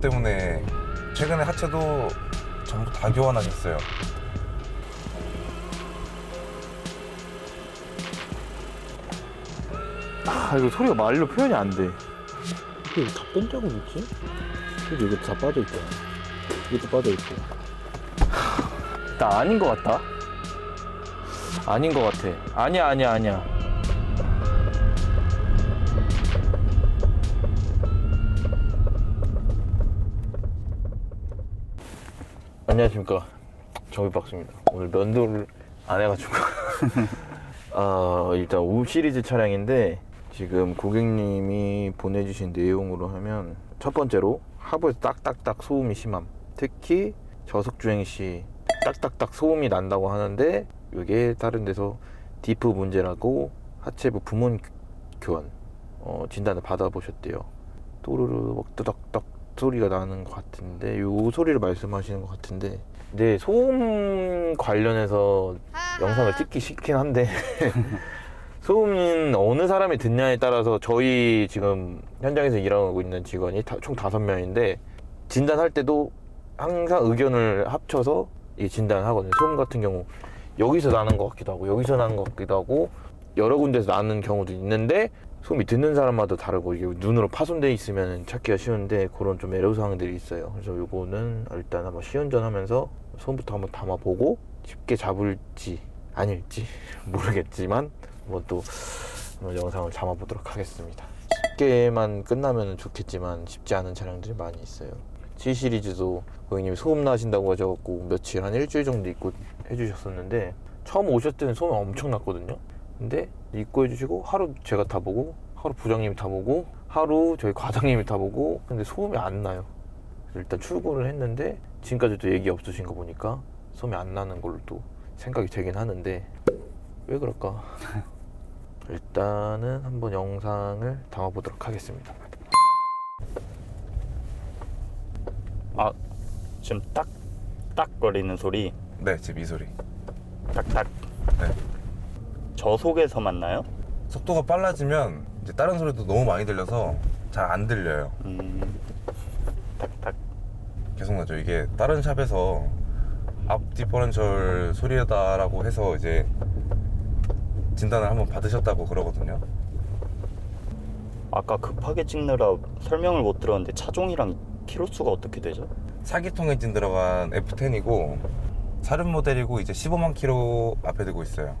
때문에 최근에 하체도 전부 다 교환하셨어요. 아 이거 소리가 말로 표현이 안 돼. 이게 다뺀 적은 있지? 근데 이거 다 빠져있잖아. 이것도 빠져있고. 나 아닌 것 같다. 아닌 것 같아. 아니야 아니야 아니야. 안녕하십니까 정비박스입니다. 오늘 면도를 안 해가지고 아 일단 우 시리즈 차량인데 지금 고객님이 보내주신 내용으로 하면 첫 번째로 하부에서 딱딱딱 소음이 심함. 특히 저속 주행 시 딱딱딱 소음이 난다고 하는데 이게 다른 데서 디프 문제라고 하체부 부문 교환 어, 진단을 받아보셨대요. 또르르 막 뜨덕떡 소리가 나는 것 같은데 요 소리를 말씀하시는 것 같은데 네 소음 관련해서 영상을 찍기 싫긴 한데 소음은 어느 사람이 듣냐에 따라서 저희 지금 현장에서 일하고 있는 직원이 다- 총 다섯 명인데 진단할 때도 항상 의견을 합쳐서 이 진단을 하거든요. 소음 같은 경우 여기서 나는 것 같기도 하고 여기서 나는 것 같기도 하고 여러 군데서 나는 경우도 있는데 소음이 듣는 사람마다 다르고 이게 눈으로 파손돼 있으면 찾기가 쉬운데 그런 좀 애로사항들이 있어요. 그래서 요거는 일단 한번 시운전하면서 소음부터 한번 담아보고 쉽게 잡을지 아닐지 모르겠지만 한번 또 영상을 담아보도록 하겠습니다. 쉽게만 끝나면 좋겠지만 쉽지 않은 차량들이 많이 있어요. G 시리즈도 고객님이 소음 나신다고 하셔갖고 며칠 한 일주일 정도 입고 해주셨었는데 처음 오셨을 때는 소음 엄청 났거든요. 근데 입고 해주시고 하루 제가 타보고 하루 부장님이 타보고 하루 저희 과장님이 타보고 근데 소음이 안 나요. 일단 출고를 했는데 지금까지도 얘기 없으신 거 보니까 소음이 안 나는 걸로 또 생각이 되긴 하는데 왜 그럴까? 일단은 한번 영상을 담아보도록 하겠습니다. 아 지금 딱딱 거리는 소리 네, 지금 이 소리. 딱딱 네. 저속에서 만나요? 속도가 빨라지면 이제 다른 소리도 너무 많이 들려서 잘 안 들려요. 음 딱딱 계속 나죠. 이게 다른 샵에서 앞 디퍼런셜 소리다라고 해서 이제 진단을 한번 받으셨다고 그러거든요. 아까 급하게 찍느라 설명을 못 들었는데 차종이랑 키로수가 어떻게 되죠? 사기통 엔진 들어간 F10이고 사륜 모델이고 이제 15만 킬로 앞에 두고 있어요.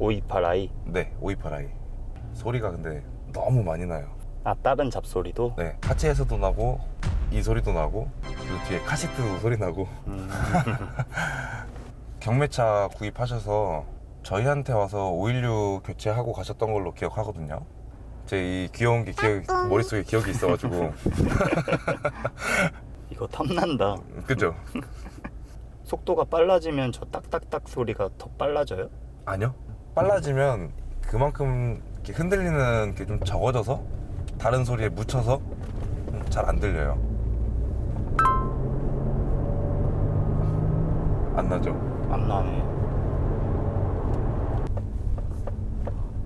528i 네, 528i. 소리가 근데 너무 많이 나요. 아 다른 잡소리도 네, 하체에서도 나고 이 소리도 나고 그리고 뒤에 카시트도 소리 나고 음, 경매차 구입하셔서 저희한테 와서 516 교체하고 가셨던 걸로 기억하거든요. 제 이 귀여운 게 기억, 머릿속에 기억이 있어가지고 이거 탐난다 그죠? 속도가 빨라지면 저 딱딱딱 소리가 더 빨라져요? 아니요. 빨라지면 그만큼 이렇게 흔들리는 게 좀 적어져서 다른 소리에 묻혀서 잘 안 들려요. 안 나죠? 안 나네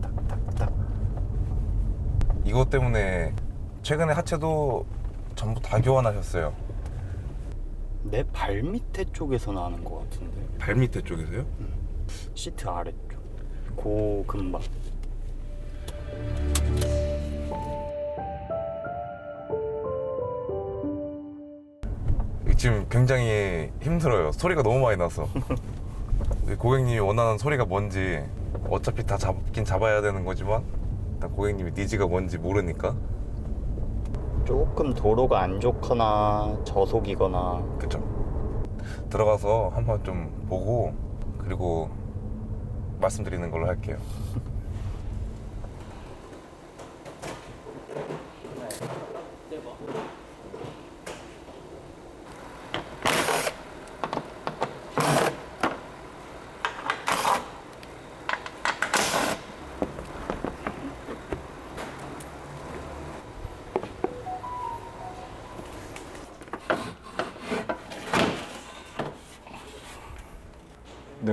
딱딱딱 이것 때문에 최근에 하체도 전부 다 교환하셨어요. 내 발 밑에 쪽에서 나는 것 같은데 발 밑에 쪽에서요? 시트 아래쪽 고 근방 지금 굉장히 힘들어요. 소리가 너무 많이 나서. 고객님이 원하는 소리가 뭔지 어차피 다 잡긴 잡아야 되는 거지만 일단 고객님이 니즈가 뭔지 모르니까 조금 도로가 안 좋거나 저속이거나 그쵸 들어가서 한번 좀 보고 그리고 말씀드리는 걸로 할게요.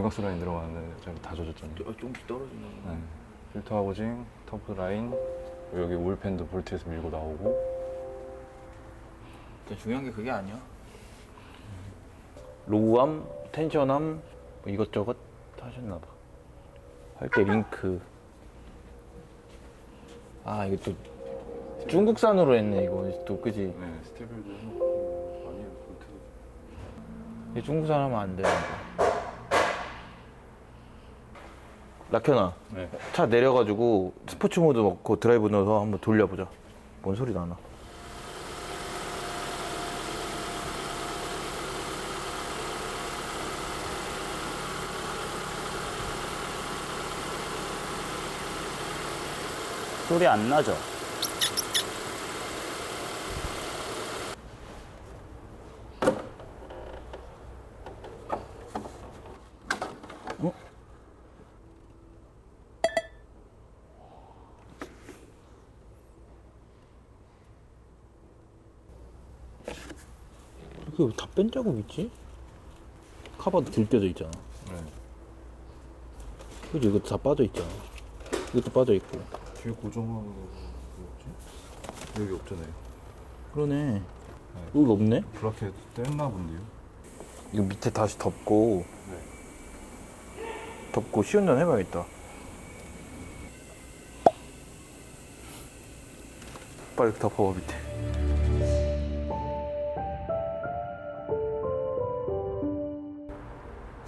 냉각수 라인 들어가는데 저기 다 젖었잖아요. 조금씩 떨어지는 네. 필터 하우징, 터프 라인, 여기 올팬도 볼트에서 밀고 나오고 일단 중요한 게 그게 아니야. 로우암, 텐션암 뭐 이것저것 하셨나 봐. 할 때 링크. 아 이거 또 중국산으로 했네 이거 또 그지? 네, 스테빌도 해놓고 많이 그렇게 이게 중국산 하면 안되는데. 라켄아, 네. 차 내려가지고 스포츠 모드 먹고 드라이브 넣어서 한번 돌려보자. 뭔 소리 나나? 소리 안 나죠? 이게 다 뺀 자국 있지? 카바도 들 때도 있잖아. 네. 그지? 이것도 다 빠져 있잖아. 이것도 빠져 있고. 뒤에 고정하는 거 뭐였지? 여기 없잖아요. 그러네. 여기 없네? 브라켓 뗐나 본데요. 이거 밑에 다시 덮고 덮고 시운전 해봐야겠다. 빨리 덮어봐 밑에.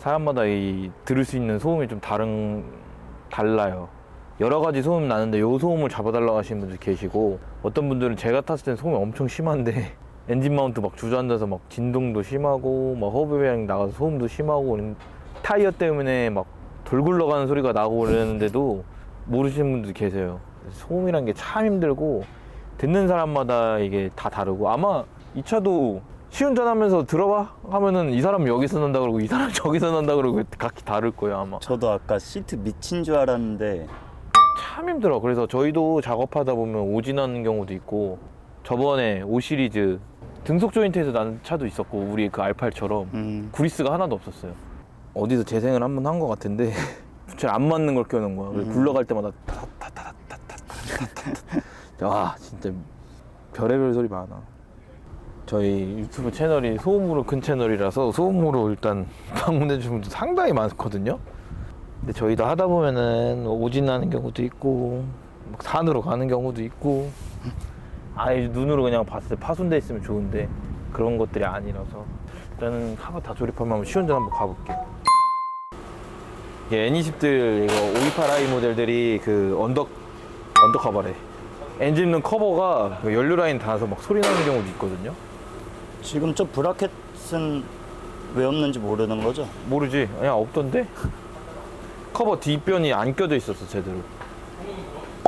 사람마다 이 들을 수 있는 소음이 좀 다른 달라요. 여러 가지 소음 나는데 요 소음을 잡아달라고 하시는 분들 계시고 어떤 분들은 제가 탔을 땐 소음이 엄청 심한데 엔진 마운트 막 주저앉아서 막 진동도 심하고 막 허브 배양 나가서 소음도 심하고 타이어 때문에 막 돌 굴러가는 소리가 나고 그러는데도 모르시는 분들 계세요. 소음이란 게 참 힘들고 듣는 사람마다 이게 다 다르고 아마 이 차도 시운전하면서 들어봐 하면은 이 사람 여기서 난다 그러고 이 사람 저기서 난다 그러고 각기 다를 거예요 아마. 저도 아까 시트 미친 줄 알았는데 참 힘들어. 그래서 저희도 작업하다 보면 오진하는 경우도 있고 저번에 5 시리즈 등속 조인트에서 난 차도 있었고 우리 그 R8처럼 음, 구리스가 하나도 없었어요. 어디서 재생을 한 번 한 것 같은데 부채 안 맞는 걸 껴놓은 거야. 그래서 음. 굴러갈 때마다 타타타타타타타타타. 와 진짜 별의별 소리 많아. 저희 유튜브 채널이 소음으로 큰 채널이라서 소음으로 일단 방문해 주신 분들 상당히 많거든요. 근데 저희도 하다 보면은 오진 나는 경우도 있고 막 산으로 가는 경우도 있고 아예 눈으로 그냥 봤을 때 파손돼 있으면 좋은데 그런 것들이 아니라서 일단은 하나 다 조립하면 한번 시운전 한번 가볼게. 이게 N20들 이거 528i 모델들이 그 언덕 언덕 커버래. 엔진 룸 커버가 그 연료 라인 닿아서 막 소리 나는 경우도 있거든요. 지금 저 브라켓은 왜 없는지 모르는 거죠? 모르지? 그냥 없던데? 커버 뒷변이 안 껴져 있었어 제대로.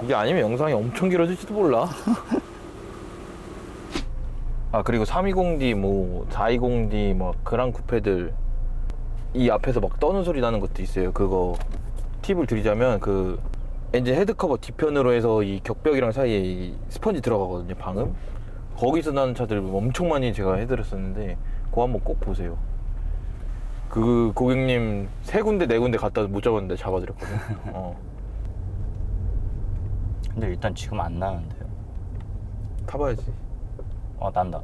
이게 아니면 영상이 엄청 길어질지도 몰라. 아 그리고 320D 뭐 420D 뭐 그랑 쿠페들 이 앞에서 막 떠는 소리 나는 것도 있어요. 그거 팁을 드리자면 그 엔진 헤드 커버 뒤편으로 해서 이 격벽이랑 사이에 이 스펀지 들어가거든요. 방음. 거기서 나는 차들 엄청 많이 제가 해드렸었는데 그거 한번 꼭 보세요. 그 고객님 세 군데 네 군데 갔다 못 잡았는데 잡아드렸거든요. 어. 근데 일단 지금 안 나는데요. 타봐야지. 어 난다.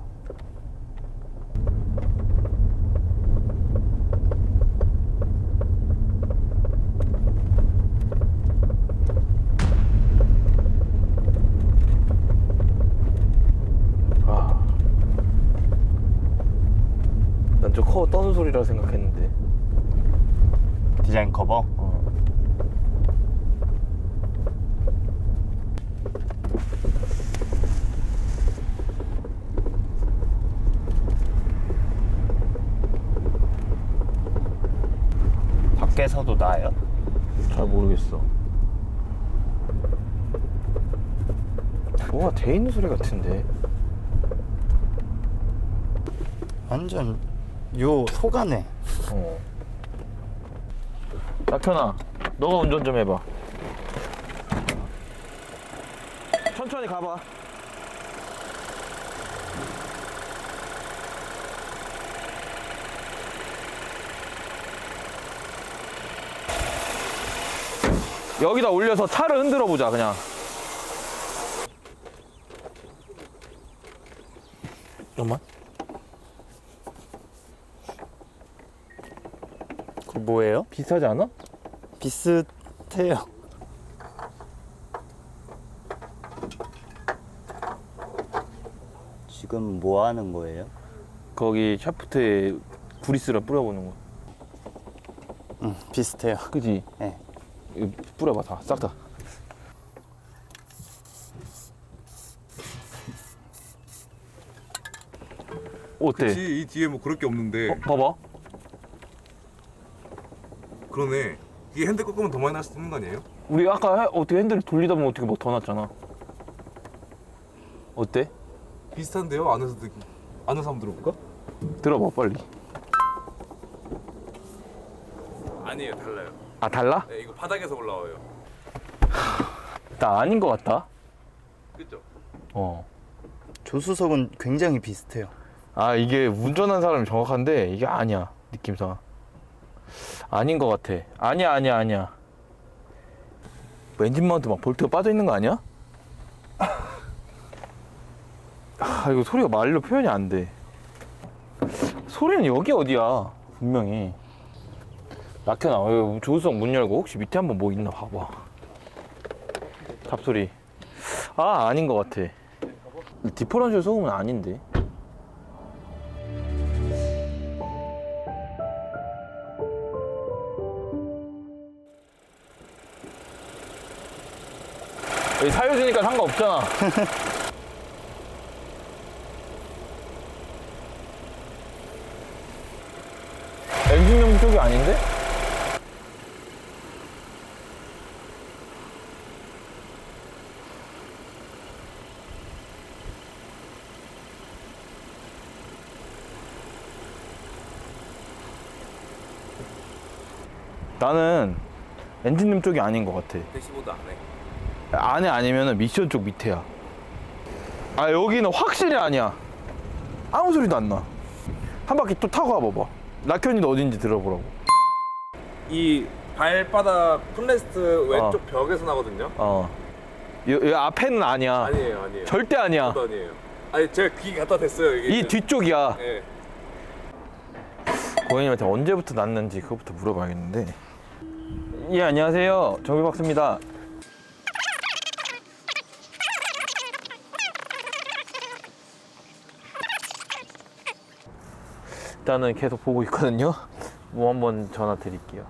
난저 커버 떠는 소리라 생각했는데. 디자인 커버. 어. 밖에서도 나요? 잘 모르겠어. 뭐가 돼 있는 소리 같은데. 완전 요 소가네. 어. 낙현아, 너가 운전 좀 해봐. 천천히 가봐. 여기다 올려서 차를 흔들어 보자, 그냥. 잠깐만. 뭐예요? 비슷하지 않아? 비슷해요. 지금 뭐 하는 거예요? 거기 샤프트에 구리스를 뿌려보는 거. 응, 비슷해요. 그지? 네. 이거 뿌려봐 다, 싹 다. 어때? 그치 이 뒤에 뭐 그럴 게 없는데 어, 봐봐. 그러네 이게 핸들 꺾으면 더 많이 날수 있는 거 아니에요? 우리 아까 해- 어떻게 핸들 돌리다 보면 어떻게 뭐더 났잖아. 어때? 비슷한데요? 안에서 듣기 안에서 한번 들어볼까? 들어봐 빨리. 아니에요 달라요 아 달라? 네, 이거 바닥에서 올라와요 나 아닌 것 같다. 그죠? 어. 조수석은 굉장히 비슷해요. 아 이게 운전한 사람이 정확한데 이게 아니야 느낌상. 아닌 것 같아. 아니야 아니야 아니야. 뭐 엔진 마운트 막 볼트가 빠져 있는 거 아니야? 아 이거 소리가 말로 표현이 안 돼. 소리는 여기 어디야 분명히. 낙현아 어, 조수석 문 열고 혹시 밑에 한번 뭐 있나 봐봐. 잡소리. 아 아닌 것 같아. 디퍼런셜 소음은 아닌데. 여기 살려주니까 상관없잖아. 엔진룸 쪽이 아닌데? 나는 엔진룸 쪽이 아닌 것 같아. 대시보드 안에 안에 아니면 미션 쪽 밑에야. 아 여기는 확실히 아니야. 아무 소리도 안 나. 한 바퀴 또 타고 와봐봐. 라켄이도 어딘지 들어보라고. 이 발바닥 풋레스트 왼쪽 벽에서 나거든요 어. 여, 여 앞에는 아니야. 아니에요 아니에요 절대 아니야. 저도 아니에요 아니 제가 귀 갖다 댔어요 이게 이 뒤쪽이야. 네. 고객님한테 언제부터 났는지 그거부터 물어봐야겠는데. 예 안녕하세요 정비 박스입니다. 일단은 계속 보고 있거든요. 뭐 한번 전화 드릴게요.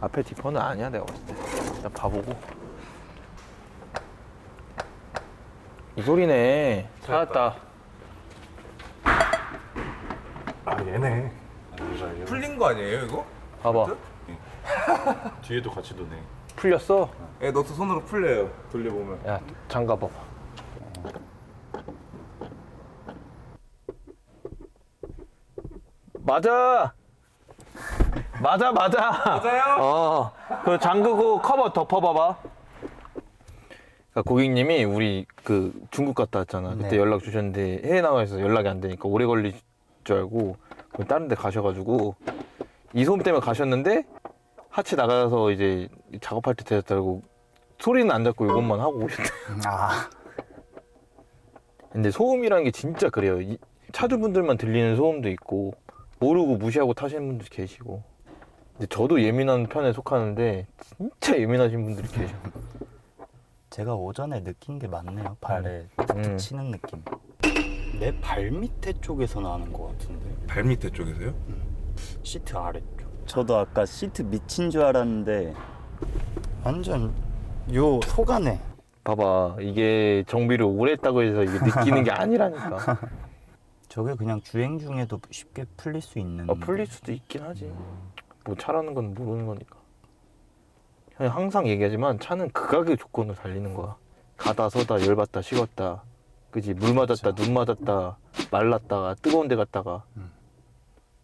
앞에 디퍼는 아니야 내가 봤을 때. 일단 봐보고. 이 소리네. 찾았다. 아 얘네 풀린 거 아니에요 이거? 봐봐. 뒤에도 같이 도네. 풀렸어? 예 너트 손으로 풀려요 돌려보면 야 장가 봐봐. 맞아. 맞아 맞아. 맞아요? 어. 그 잠그고 커버 덮어봐봐. 그러니까 고객님이 우리 그 중국 갔다 왔잖아. 그때 네. 연락 주셨는데 해외 나가 있어서 연락이 안 되니까 오래 걸릴 줄 알고 그럼 다른 데 가셔가지고 이 소음 때문에 가셨는데 하체 나가서 이제 작업할 때 되었다고 소리는 안 잡고 이것만 하고 오셨대. 아, 근데 소음이라는 게 진짜 그래요. 이- 차주분들만 들리는 소음도 있고 모르고 무시하고 타시는 분도 계시고. 근데 저도 예민한 편에 속하는데 진짜 예민하신 분들이 계셔. 제가 오전에 느낀 게 많네요. 발에 음. 툭툭 치는 느낌. 내 발 밑에 쪽에서 나는 것 같은데. 발 밑에 쪽에서요? 시트 아래쪽. 저도 아까 시트 밑인 줄 알았는데 완전 요 속안에. 봐봐 이게 정비를 오래 했다고 해서 이게 느끼는 게 아니라니까. 저게 그냥 주행 중에도 쉽게 풀릴 수 있는. 어, 풀릴 수도 있긴 하지. 뭐 차라는 건 모르는 거니까. 형이 항상 얘기하지만 차는 극악의 조건으로 달리는 거야. 가다 서다 열받다 식었다. 그지 물 맞았다 눈 맞았다 말랐다가 뜨거운 데 갔다가. 음.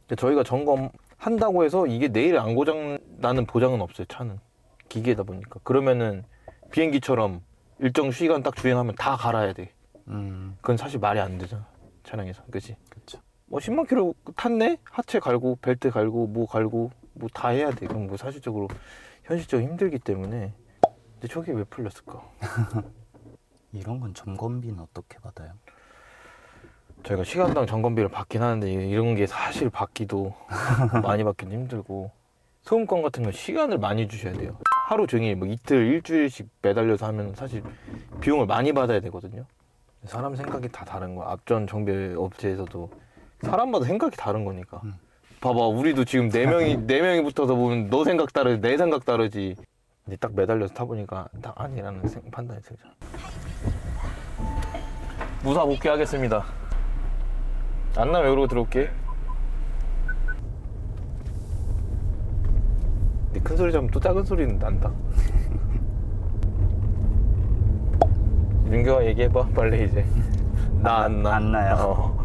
근데 저희가 점검 한다고 해서 이게 내일 안 고장 나는 보장은 없어요 차는 기계다 보니까 그러면은 비행기처럼 일정 시간 딱 주행하면 다 갈아야 돼. 음, 그건 사실 말이 안 되잖아 차량에서 그치? 그렇죠. 뭐 10만 킬로 탔네? 하체 갈고 벨트 갈고 뭐 갈고 뭐 다 해야 돼. 그럼 뭐 사실적으로 현실적으로 힘들기 때문에 근데 저게 왜 풀렸을까? 이런 건 점검비는 어떻게 받아요? 저희가 시간당 점검비를 받긴 하는데 이런 게 사실 받기도 많이 받긴 힘들고 소음권 같은 건 시간을 많이 주셔야 돼요. 하루 종일 뭐 이틀 일주일씩 매달려서 하면 사실 비용을 많이 받아야 되거든요. 사람 생각이 다 다른 거야. 앞전 정비 업체에서도 사람마다 생각이 다른 거니까. 음. 봐봐, 우리도 지금 네 명이 네 명이 붙어서 보면 너 생각 다르지, 내 생각 다르지. 근데 딱 매달려서 타보니까 딱 아니라는 생- 판단이 들죠. 무사 복귀하겠습니다. 안 나면 여기로 들어올게. 근데 큰 소리 잡으면 또 작은 소리는 난다. 민규가 얘기해봐 빨리 이제. 나 안 나. 안 나요. 어.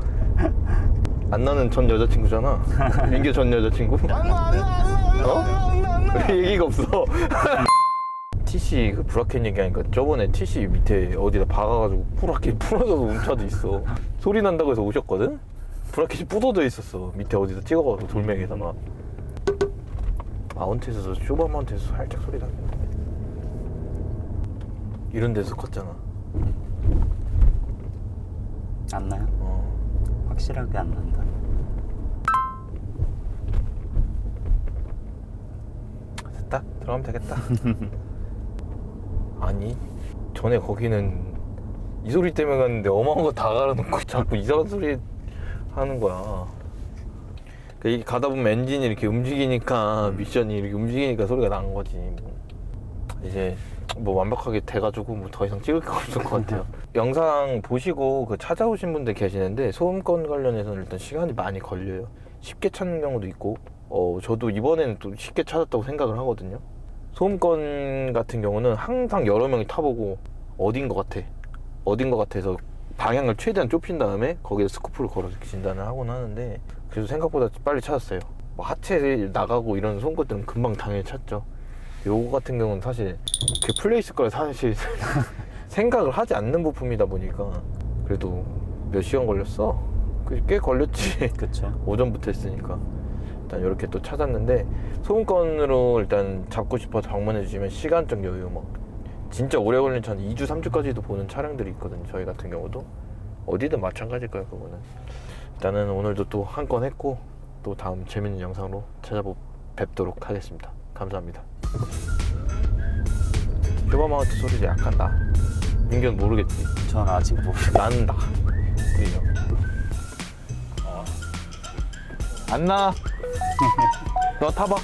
안 나는 전 여자친구잖아. 민규 전 여자친구? 어? 얘기가 없어. TC 그 브라켓 얘기하니까 저번에 TC 밑에 어디다 박아가지고 브라켓 부러져서 온 차도 있어. 소리 난다고 해서 오셨거든? 브라켓이 부서져 있었어. 밑에 어디다 찍어가지고 돌멩이에다가. 마운트에서 쇼바 마운트에서 살짝 소리 나는데. 이런 데서 컸잖아. 안 나요? 어. 확실하게 안 난다. 됐다 들어가면 되겠다 아니 전에 거기는 이 소리 때문에 갔는데 어마어마한 거 다 갈아놓고 자꾸 이상한 소리 하는 거야 그 이게 가다 보면 엔진이 이렇게 움직이니까 미션이 이렇게 움직이니까 소리가 난 거지 뭐. 이제 뭐 완벽하게 돼가지고 뭐 더 이상 찍을 게 없을 것 같아요. 영상 보시고 그 찾아오신 분들 계시는데 소음권 관련해서는 일단 시간이 많이 걸려요. 쉽게 찾는 경우도 있고 어 저도 이번에는 또 쉽게 찾았다고 생각을 하거든요. 소음권 같은 경우는 항상 여러 명이 타보고 어딘 것 같아 어딘 것 같아서 방향을 최대한 좁힌 다음에 거기에 스코프를 걸어서 진단을 하곤 하는데 그래서 생각보다 빨리 찾았어요. 뭐 하체 나가고 이런 소음것들은 금방 당연히 찾죠 요거 같은 경우는 사실 그 플레이스 거를 사실 생각을 하지 않는 부품이다 보니까 그래도 몇 시간 걸렸어? 그 꽤 걸렸지. 그쵸? 오전부터 했으니까. 일단 이렇게 또 찾았는데 소음권으로 일단 잡고 싶어서 방문해 주시면 시간적 여유 뭐. 진짜 오래 걸린 차는 2주 3주까지도 보는 차량들이 있거든요 저희 같은 경우도. 어디든 마찬가지일 거예요 그거는. 일단은 오늘도 또 한 건 했고 또 다음 재밌는 영상으로 찾아보 뵙도록 하겠습니다 감사합니다. 쇼바마운트 소리도 약간 나 민규는 모르겠지. 전 아직 모르 난다. 들려 안 나. 너 타봐.